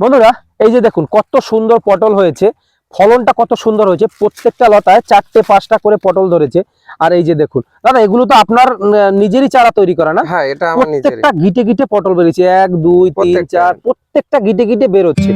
বন্ধুরা এই যে দেখুন কত সুন্দর পটল হয়েছে। ফলনটা কত সুন্দর হয়েছে। প্রত্যেকটা লতায় চারটে পাঁচটা করে পটল ধরেছে। আর এই যে দেখুন দাদা এগুলো তো আপনার নিজেরই চারা তৈরি করা না? হ্যাঁ এটা আমার প্রত্যেকটা গিটে গিটে পটল বেরিয়েছে। এক দুই তিন চার প্রত্যেকটা গিটে গিটে বেরোচ্ছে।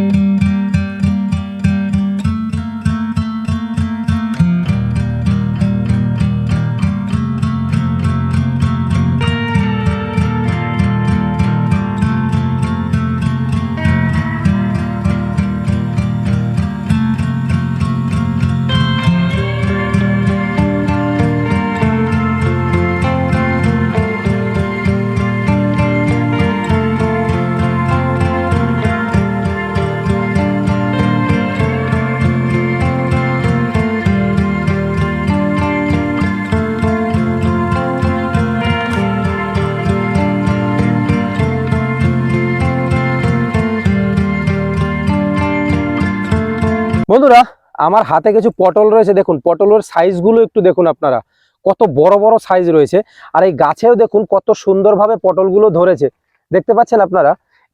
বন্ধুরা, আমার হাতে কিছু পটল রয়েছে, দেখুন, পটলের সাইজগুলো একটু দেখুন আপনারা। কত বড় বড় সাইজ রয়েছে, আর এই গাছেও দেখুন কত সুন্দরভাবে পটলগুলো ধরেছে। দেখতে পাচ্ছেন আপনারা?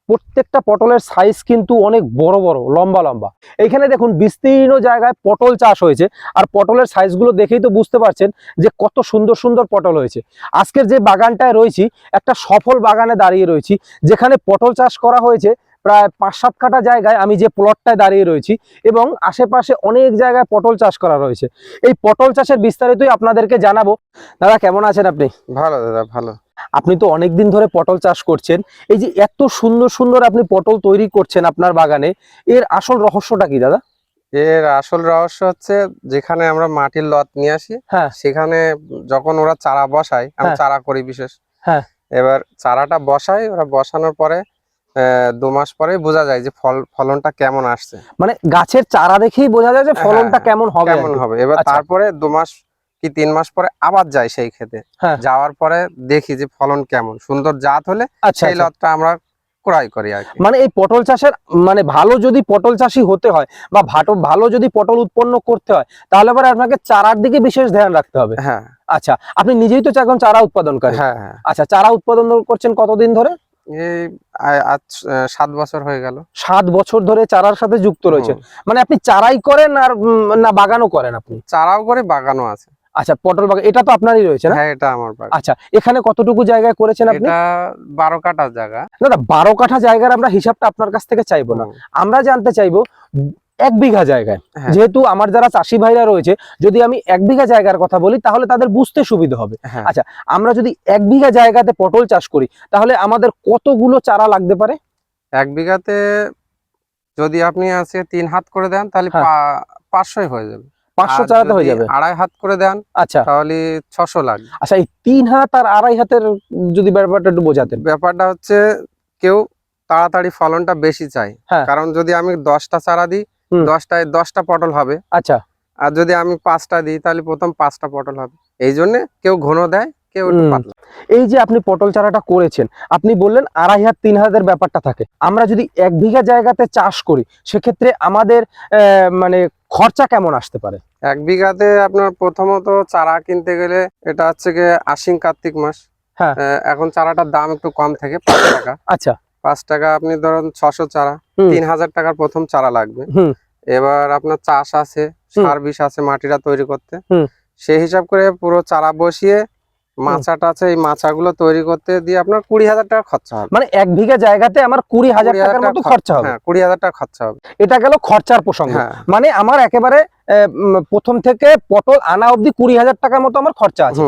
প্রত্যেকটা পটলের সাইজ কিন্তু অনেক বড় বড়, লম্বা লম্বা। এইখানে দেখুন, বিস্তীর্ণ জায়গায় পটল চাষ হয়েছে, আর পটলের সাইজগুলো দেখেই তো বুঝতে পারছেন যে কত সুন্দর সুন্দর পটল হয়েছে। আজকের যে বাগানটায় রয়েছি, একটা সফল বাগানে দাঁড়িয়ে রয়েছি, যেখানে পটল চাষ করা হয়েছে প্রায় পাঁচ সাত কাটা জায়গায় আমি যে প্লটটায় দাঁড়িয়ে রয়েছি এবং আশেপাশে অনেক জায়গায় পটল চাষ করা রয়েছে। এই পটল চাষের বিস্তারিতই আপনাদেরকে জানাব। দাদা কেমন আছেন আপনি? ভালো দাদা ভালো। আপনি তো অনেক দিন ধরে পটল চাষ করছেন। এই যে এত সুন্দর সুন্দর আপনি পটল তৈরি করছেন আপনার বাগানে এর আসল রহস্যটা কি দাদা? এর আসল রহস্য হচ্ছে যেখানে আমরা মাটির লত নিয়ে আসি হ্যাঁ। সেখানে যখন ওরা চারা বসায় আমি হ্যাঁ। চারা করি বিশেষ। হ্যাঁ। এবার চারাটা বসাই ওরা বসানোর পরে দু মাস পরে বোঝা যায় যে ফল ফলনটা কেমন আসছে। মানে গাছের চারা দেখেই বোঝা যায় যে ফলনটা হ্যাঁ, কেমন হবে কেমন হবে। এবার আচ্ছা। তারপরে দু মাস কি তিন মাস পরে আবার যাই সেই খেতে হ্যাঁ। যাওয়ার পরে দেখি যে ফলন কেমন। সুন্দর জাত হলে আচ্ছা সেই আচ্ছা। লতটা আমরা ক্রয় করি আর মানে এই পটল চাষের মানে ভালো যদি পটল চাষি হতে হয় বা ভাটো ভালো যদি পটল উৎপন্ন করতে হয় তাহলে পরে আপনাকে চারার দিকে বিশেষ ধ্যান রাখতে হবে। হ্যাঁ। আচ্ছা আপনি নিজেই তো এখন চারা উৎপাদন করেন। হ্যাঁ হ্যাঁ। আচ্ছা চারা উৎপাদন করছেন কতদিন ধরে? এই আজ সাত বছর হয়ে গেল। সাত বছর ধরে চারার সাথে যুক্ত রয়েছে। মানে আপনি চারাই করেন আর না বাগানও করেন আপনি? চারাও করে বাগানও আছে। আচ্ছা পটল বাগান এটা তো আপনারই রয়েছে না? হ্যাঁ এটা আমার বাগান। আচ্ছা এখানে কতটুকু জায়গায় করেছেন আপনি? এটা বারো কাঠা জায়গা। দাদা বারো কাঠা জায়গার আমরা হিসাবটা আপনার কাছ থেকে চাইব না। আমরা জানতে চাইব এক বিঘা জায়গায়। হ্যাঁ। যেহেতু আমার যারা চাষি ভাইরা রয়েছে যদি আমি এক বিঘা জায়গার কথা বলি তাহলে তাদের বুঝতে সুবিধা হবে। হ্যাঁ। আচ্ছা, আমরা যদি এক বিঘা জায়গাতে পটল চাষ করি তাহলে আমাদের কতগুলো চারা লাগতে পারে? এক বিঘাতে যদি আপনি আছে তিন হাত করে দেন তাহলে হ্যাঁ। পাঁচশোই হয়ে যাবে। পাঁচশো চারাতে হয়ে যাবে। আড়াই হাত করে দেন আচ্ছা। তাহলে ছশো লাগবে। আচ্ছা এই তিন হাত আর আড়াই হাতের যদি ব্যাপারটা একটু বোঝাতেন। ব্যাপারটা হচ্ছে কেউ তাড়াতাড়ি ফলনটা বেশি চাই। কারণ যদি আমি দশটা চারা দিই। দশটায় দশটা পটল হবে। আচ্ছা। আর যদি আমি পাঁচটা দিই তাহলে প্রথম পাঁচটা পটল হবে। এই জন্য কেউ ঘন দেয় কেউ পাতলা। এই যে আপনি পটল চারাটা করেছেন আপনি বললেন আড়াই হাত তিন হাতের ব্যাপারটা থাকে। আমরা যদি এক বিঘা জায়গাতে চাষ করি সেক্ষেত্রে আমাদের মানে খরচা কেমন আসতে পারে? এক বিঘাতে আপনার প্রথমত চারা কিনতে গেলে এটা হচ্ছে গিয়ে আশ্বিন কার্তিক মাস। হ্যাঁ। এখন চারাটার দাম একটু কম থাকে পাঁচ টাকা। আচ্ছা। পাঁচ টাকা আপনি ধরুন ছশো চারা তিন হাজার টাকার প্রথম চারা লাগবে। এবার আপনার চাষ আছে। সার বিষ আছে মাটিটা তৈরি করতে। সেই হিসাব করে পুরো চারা বসিয়ে মাচাটা আছে এই মাচাগুলো তৈরি করতে দিয়ে আপনার কুড়ি হাজার টাকা খরচা হবে। মানে এক বিঘা জায়গাতে আমার কুড়ি হাজার টাকার মতো খরচা হবে। হ্যাঁ কুড়ি হাজার টাকা খরচা হবে। এটা গেল খরচার প্রসঙ্গ। হ্যাঁ। মানে আমার একেবারে প্রথম থেকে পটল আনা অব্দি কুড়ি হাজার টাকার মতো আমার খরচা আছে।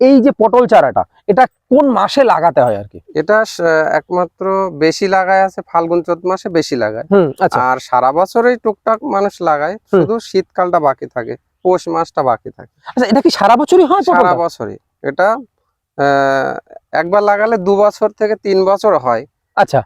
এই যে পটল চারাটা এটা কোন মাসে লাগাতে হয় আর কি? এটা একমাত্র বেশি লাগায় আছে ফাল্গুন চৈত মাসে বেশি লাগায়। আচ্ছা। আর সারা বছরই টুকটাক মানুষ লাগায় শুধু শীতকালটা বাকি থাকে পৌষ মাসটা বাকি থাকে। আচ্ছা এটা কি সারা বছরই হয় সারা? বছরই। এটা আহ, একবার লাগালে দু বছর থেকে তিন বছর হয়। আচ্ছা।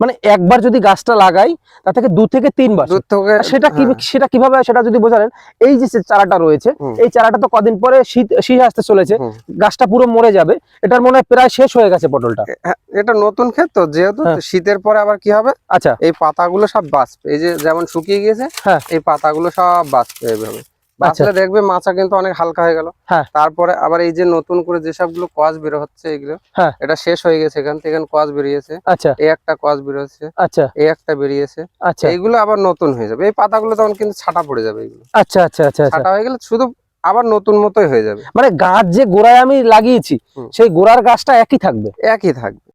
মানে একবার যদি গাছটা লাগাই তা থেকে দু থেকে তিন বছর দূর থেকে আর সেটা কি হ্যাঁ, সেটা কীভাবে সেটা যদি বোঝালেন এই যে চারাটা রয়েছে এই চারাটা তো কদিন পরে শীত শীত আসতে চলেছে গাছটা পুরো মরে যাবে এটার মনে হয় প্রায় শেষ হয়ে গেছে পটলটা। হ্যাঁ, এটা নতুন ক্ষেত তো যেহেতু হ্যাঁ। শীতের পরে আবার কি হবে? আচ্ছা। এই পাতাগুলো সব বাঁচবে এই যে যেমন শুকিয়ে গিয়েছে হ্যাঁ। এই পাতাগুলো সব বাঁচবে এইভাবে। বাঁচলে দেখবে মাছা কিন্তু অনেক হালকা হয়ে গেল। হ্যাঁ। তারপরে আবার এই যে নতুন করে যেসবগুলো কস বের হচ্ছে এগুলো হ্যাঁ। এটা শেষ হয়ে গেছে এখান থেকে কস বেরিয়েছে। আচ্ছা। এই একটা কস বেরোচ্ছে আচ্ছা। এই একটা বেরিয়েছে। আচ্ছা। এইগুলো আবার নতুন হয়ে যাবে। এই পাতাগুলো তখন কিন্তু ছাটা পড়ে যাবে এগুলো। আচ্ছা আচ্ছা আচ্ছা আচ্ছা। ছাটা হয়ে গেলে শুধু আবার নতুন মতোই হয়ে যাবে। মানে গাছ যে গোড়ায় আমি লাগিয়েছি সেই গোড়ার গাছটা একই থাকবে? একই থাকবে।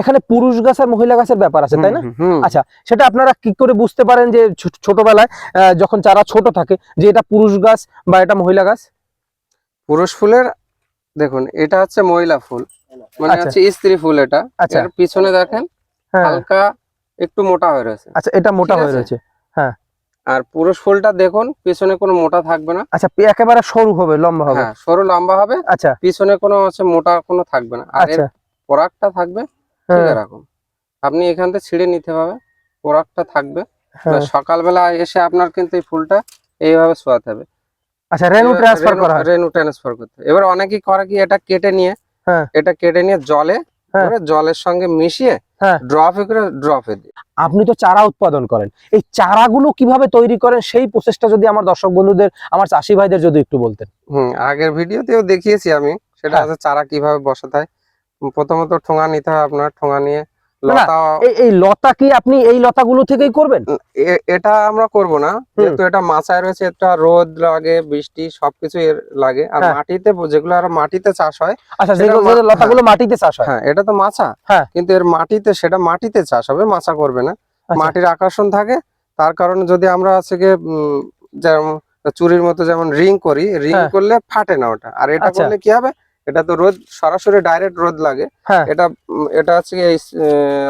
এখানে পুরুষ গাছ আর মহিলা গাছের ব্যাপার আছে তাই না? আচ্ছা সেটা আপনারা কি করে বুঝতে পারেন যে ছোটবেলায় যখন চারা ছোট থাকে যে এটা পুরুষ গাছ বা এটা মহিলা গাছ? পুরুষ ফুলের দেখুন এটা হচ্ছে মহিলা ফুল। মানে আচ্ছা। হচ্ছে স্ত্রী ফুল এটা। আচ্ছা। এর পিছনে দেখেন হ্যাঁ। হালকা একটু মোটা হয়ে রয়েছে। আচ্ছা এটা মোটা হয়ে? রয়েছে। আর পুরুষ ফুলটা দেখুন পিছনে কোনো মোটা থাকবে না। আচ্ছা একেবারে সরু হবে লম্বা হবে? হ্যাঁ সরু লম্বা হবে। আচ্ছা। পিছনে কোনো হচ্ছে মোটা কোনো থাকবে না। আর আচ্ছা। পরাগটা থাকবে হ্যাঁ, আপনি এখান থেকে ছিঁড়ে নিতে পারবে পরাগটা থাকবে। হ্যাঁ। সকালবেলা এসে আপনার কিন্তু এই ফুলটা এইভাবে শোয়াতে হবে। আচ্ছা রেনু ট্রান্সফার রেনু- করা রেনু ট্রান্সফার করতে এবার অনেকেই করে কি এটা কেটে নিয়ে হ্যাঁ। এটা কেটে নিয়ে জলে। জলের সঙ্গে মিশিয়ে হ্যাঁ। ড্রপে করে ড্রপে দিই। আপনি তো চারা উৎপাদন করেন। এই চারাগুলো কীভাবে তৈরি করেন সেই প্রসেসটা যদি আমার দর্শক বন্ধুদের আমার চাষি ভাইদের যদি একটু বলতেন। হুম আগের ভিডিওতেও দেখিয়েছি আমি। সেটা আছে চারা কীভাবে বসাতে হয়। প্রথমত ঠোঙা নিতে হয় আপনার ঠোঙা নিয়ে না, না, লতা এই এই লতা কি আপনি এই লতাগুলো থেকেই করবেন? এটা আমরা করব না। যেহেতু এটা মাচায় রয়েছে এটা রোদ লাগে বৃষ্টি সবকিছু লাগে। আর হ্যাঁ। মাটিতে যেগুলো আর মাটিতে চাষ হয় আচ্ছা যেগুলো লতাগুলো মাটিতে চাষ হয়। হ্যাঁ এটা তো মাছা হ্যাঁ। কিন্তু এর মাটিতে সেটা মাটিতে চাষ হবে মাছা করবে না। আচ্ছা। মাটির আকর্ষণ থাকে। তার কারণে যদি আমরা উম, যেমন চুরির মতো যেমন রিং করি রিং হ্যাঁ। করলে ফাটে না ওটা। আর এটা আচ্ছা। করলে কি হবে? এটা তো রোদ সরাসরি ডাইরেক্ট রোদ লাগে। হ্যাঁ। এটা এটা হচ্ছে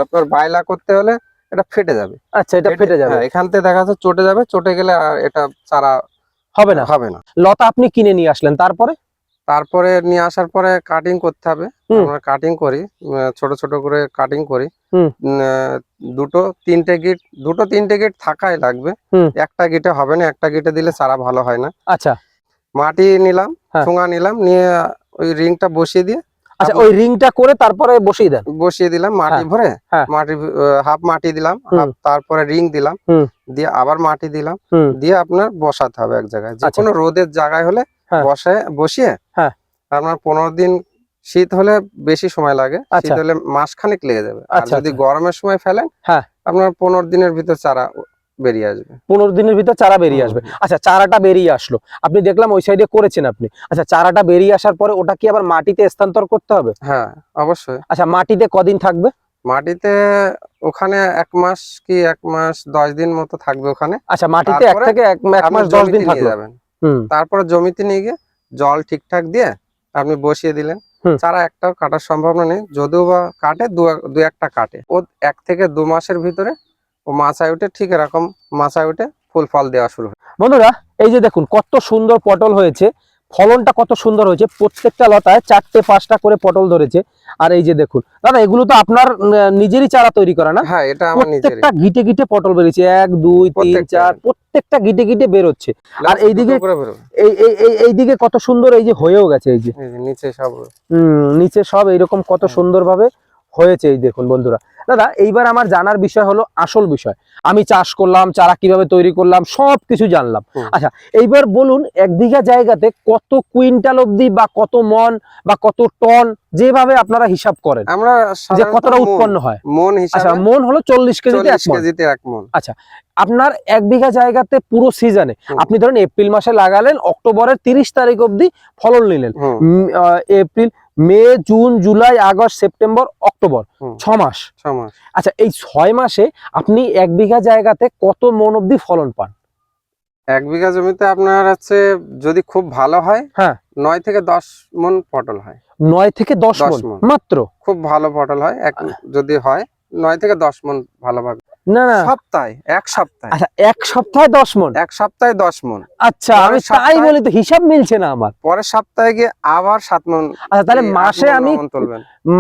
আপনার বাইলা করতে হলে এটা ফেটে যাবে। আচ্ছা এটা ফেটে যাবে। হ্যাঁ, এখান থেকে দেখা যাচ্ছে চটে যাবে চটে গেলে আর এটা চারা হবে না। হবে না। লতা আপনি কিনে নিয়ে আসলেন তারপরে? তারপরে নিয়ে আসার পরে কাটিং করতে হবে। আমরা কাটিং করি ছোট ছোট করে কাটিং করি। দুটো তিনটে গিট দুটো তিনটে গিট থাকাই লাগবে। একটা গিটে হবে না একটা গিটে দিলে চারা ভালো হয় না। আচ্ছা। মাটি নিলাম হ্যাঁ। নিলাম নিয়ে ওই রিংটা বসিয়ে দিয়ে আচ্ছা ওই রিংটা করে তারপরে বসিয়ে দেন বসিয়ে দিলাম মাটি হ্যাঁ, ভরে হ্যাঁ। মাটি হাফ মাটি দিলাম তারপরে রিং দিলাম দিয়ে আবার মাটি দিলাম দিয়ে আপনার বসাতে হবে এক জায়গায় যে আচ্ছা। কোনো রোদের জায়গায় হলে হ্যাঁ। বসে বসিয়ে হ্যাঁ। আপনার পনেরো দিন শীত হলে বেশি সময় লাগে শীত আচ্ছা। হলে মাস খানিক লেগে যাবে আর আচ্ছা, যদি। গরমের সময় ফেলেন হ্যাঁ। আপনার পনেরো দিনের ভিতর চারা বেরিয়ে আসবে। পনেরো দিনের ভিতর চারা বেরিয়ে আসবে। আচ্ছা চারাটা বেরিয়ে আসলো। আপনি দেখলাম ওই সাইডে করেছেন আপনি। আচ্ছা চারাটা বেরিয়ে আসার পরে ওটা কি আবার মাটিতে স্থানান্তর করতে হবে? হ্যাঁ অবশ্যই। আচ্ছা মাটিতে কদিন থাকবে? মাটিতে ওখানে এক মাস কি এক মাস দশ দিন মতো থাকবে ওখানে। আচ্ছা মাটিতে এক তারপরে থেকে এক মাস দশ দিন জমিতে নিয়ে যাবেন। তারপরে জমিতে নিয়ে গিয়ে জল ঠিকঠাক দিয়ে আপনি বসিয়ে দিলেন। চারা একটাও কাটার সম্ভাবনা নেই। যদিও বা কাটে দু একটা কাটে। ও এক থেকে দু মাসের ভিতরে ও মাছায় উঠে ঠিক এরকম মাছায় উঠে ফুল ফল দেওয়া শুরু হয় বন্ধুরা এই যে দেখুন কত সুন্দর পটল হয়েছে। ফলনটা কত সুন্দর হয়েছে। প্রত্যেকটা লতায় চারটে পাঁচটা করে পটল ধরেছে। আর এই যে দেখুন দাদা এগুলো তো আপনার নিজেরই চারা তৈরি করা না? হ্যাঁ এটা আমার প্রত্যেকটা গিটে গিটে পটল বেরিয়েছে। এক দুই তিন চার প্রত্যেকটা গিটে গিটে বেরোচ্ছে। আর এইদিকে- এইদিকে কত সুন্দর এই যে হয়েও গেছে এই যে নিচে সব। হুম নিচে সব এইরকম কত হুম। সুন্দরভাবে হয়েছে এই দেখুন বন্ধুরা। দাদা এইবার আমার জানার বিষয় হলো আসল বিষয়। আমি চাষ করলাম চারা কীভাবে তৈরি করলাম সব কিছু জানলাম আচ্ছা এইবার বলুন এক বিঘা জায়গাতে কত কুইন্টাল অবধি বা কত মন বা কত টন যেভাবে আপনারা হিসাব করেন? আমরা যে কতটা উৎপন্ন হয়? মন আচ্ছা মন হলো চল্লিশ কেজিতে এক কেজিতে এক মন। আপনার এক বিঘা জায়গাতে পুরো সিজনে আপনি ধরেন এপ্রিল মাসে লাগালেন অক্টোবরের তিরিশ তারিখ অবধি ফলন নিলেন। April May June July August September October. ছ মাস। আচ্ছা এই ছয় মাসে আপনি এক বিঘা জায়গাতে কত মন অব্দি ফলন পান? এক বিঘা জমিতে আপনার হচ্ছে যদি খুব ভালো হয় হ্যাঁ। নয় থেকে দশ মন পটল হয়। নয় থেকে দশ মন? মাত্র? খুব ভালো পটল হয়। এক যদি হয় নয় থেকে দশ মন ভালোভাবে। না না। সপ্তাহে এক সপ্তাহে। আচ্ছা এক সপ্তাহে দশ মন? এক সপ্তাহে দশ মন। আচ্ছা আমি তাই বলি তো হিসাব মিলছে না আমার। পরের সপ্তাহে গিয়ে আবার মন আচ্ছা তাহলে মাসে আমি ন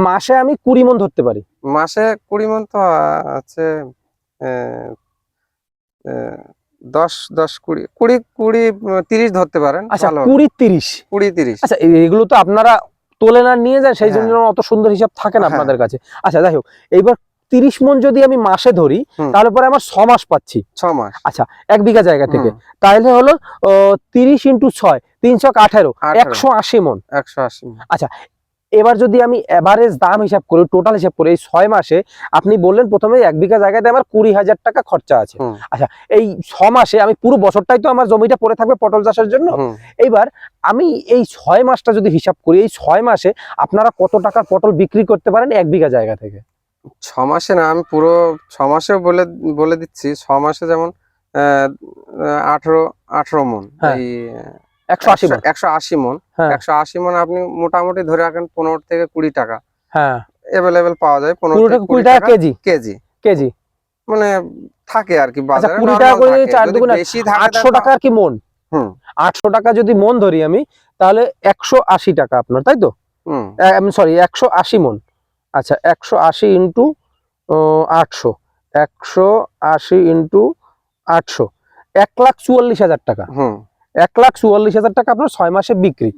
মাসে আমি কুড়ি মন ধরতে পারি। মাসে কুড়ি মন তো আহ, দশ দশ কুড়ি কুড়ি কুড়ি তিরিশ ধরতে পারেন আচ্ছা। কুড়ি তিরিশ? কুড়ি তিরিশ। আচ্ছা এগুলো তো আপনারা তোলেন আর নিয়ে যান সেই জন্য হ্যাঁ। অত সুন্দর হিসাব থাকে না হ্যাঁ। আপনাদের কাছে। আচ্ছা যাই হোক এইবার তিরিশ মন যদি আমি মাসে ধরি তাহলে পরে আমার ছ মাস পাচ্ছি। ছ মাস। আচ্ছা এক বিঘা জায়গা থেকে। তাহলে হলো তিরিশ ইন্টু ছয় তিনশো আঠারো। একশো আশি মন। একশো আশি আচ্ছা এবার যদি আমি এভারেজ দাম হিসাব করি টোটাল হিসাব করি এই ছয় মাসে আপনি বললেন প্রথমে এক বিঘা জায়গাতে আমার কুড়ি হাজার টাকা খরচা আছে। আচ্ছা এই ছ মাসে আমি পুরো বছরটাই তো আমার জমিটা পড়ে থাকবে পটল চাষের জন্য? এইবার আমি এই ছয় মাসটা যদি হিসাব করি এই ছয় মাসে আপনারা কত টাকার পটল বিক্রি করতে পারেন এক বিঘা জায়গা থেকে? ছ মাসে না আমি পুরো ছ মাসেও বলে বলে দিচ্ছি ছ মাসে যেমন আঠারো আঠারো মন হ্যাঁ। এই একশো আশি মন। একশো আশি মন হ্যাঁ। একশো আশি মন আপনি মোটামুটি ধরে রাখেন পনেরো থেকে কুড়ি টাকা। হ্যাঁ। এভেলেবেল পাওয়া যায় পনেরো থেকে টাকা কুড়ি টাকা কেজি। কেজি। কেজি। মানে থাকে আর কি বাজারে কুড়ি টাকা করে চার দুগুণে বেশি থাকে আটশো টাকা আর কি মন? হুম। আটশো টাকা যদি মন ধরি আমি তাহলে একশো আশি টাকা আপনার তাই তো? হুম। সরি একশো আশি মন। আচ্ছা একশো আশি ইন্টু আটশো। একশো আশি ইন্টু আটশো। এক লাখ চুয়াল্লিশ হাজার টাকা। হুম। এক লাখ চুয়াল্লিশ হাজার টাকা আপনার ছয় মাসে বিক্রি।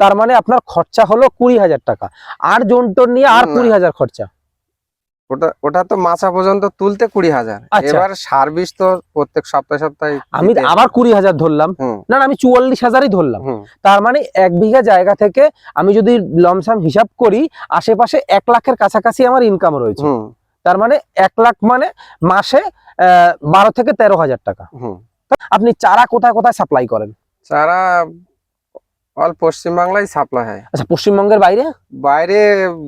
তার মানে আপনার খরচা হলো কুড়ি হাজার টাকা। আর জোনটোর নিয়ে আর কুড়ি হাজার খরচা। ওটা ওটা তো মাছা পর্যন্ত তুলতে কুড়ি হাজার। আচ্ছা। এবার সার্ভিস তো প্রত্যেক সপ্তাহে সপ্তাহে আমি আবার কুড়ি হাজার ধরলাম। না আমি চুয়াল্লিশ হাজারই ধরলাম। তার মানে এক বিঘা জায়গা থেকে আমি যদি লমসাম হিসাব করি আশেপাশে এক লাখের কাছাকাছি আমার ইনকাম রয়েছে। তার মানে এক লাখ মানে মাসে বারো থেকে তেরো হাজার টাকা। আপনি চারা কোথায় কোথায় সাপ্লাই করেন? চারা অল পশ্চিমবাংলায় সাপ্লাই হয়। আচ্ছা পশ্চিমবঙ্গের বাইরে? বাইরে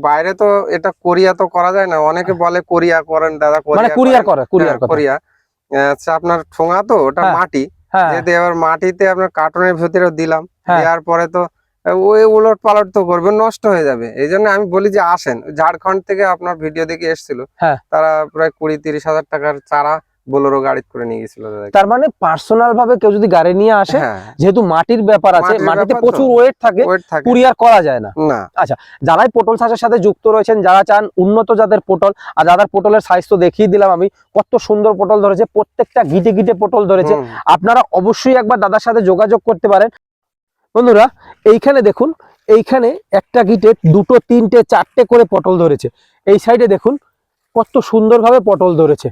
বাইরে তো এটা কোরিয়া তো করা যায় না। অনেকে বলে কোরিয়া করেন দাদা মানে কুরিয়ার করে কুরিয়ার হ্যাঁ, কোরিয়া। আচ্ছা আপনার ঠোঙা তো ওটা হ্যাঁ, মাটি। হ্যাঁ। যদি এবার মাটিতে আপনার কার্টুনের ভিতরে দিলাম হ্যাঁ। দেওয়ার পরে তো ওই উলট পালট তো করবে নষ্ট হয়ে যাবে। এই জন্য আমি বলি যে আসেন। ঝাড়খণ্ড থেকে আপনার ভিডিও দেখে এসেছিল। হ্যাঁ। তারা প্রায় কুড়ি তিরিশ হাজার টাকার চারা বোলেরো গাড়ি করে নিয়ে গেছিল তার মানে পার্সোনাল ভাবে কেউ যদি গাড়ি নিয়ে আসে হ্যাঁ। যেহেতু মাটির ব্যাপার আছে মাটিতে প্রচুর ওয়েট থাকে কুরিয়ার করা যায় না। না। যারাই পটল চাষের সাথে যুক্ত রয়েছেন যারা চান উন্নত জাতের পটল আর যাদের পটলের সাইজ তো দেখিয়ে দিলাম আমি কত সুন্দর পটল ধরেছে প্রত্যেকটা গিটে গিটে পটল ধরেছে। আপনারা অবশ্যই একবার দাদার সাথে যোগাযোগ করতে পারেন। বন্ধুরা এইখানে দেখুন এইখানে একটা গিটে দুটো তিনটে চারটে করে পটল ধরেছে। এই সাইডে দেখুন কত সুন্দরভাবে পটল ধরেছে।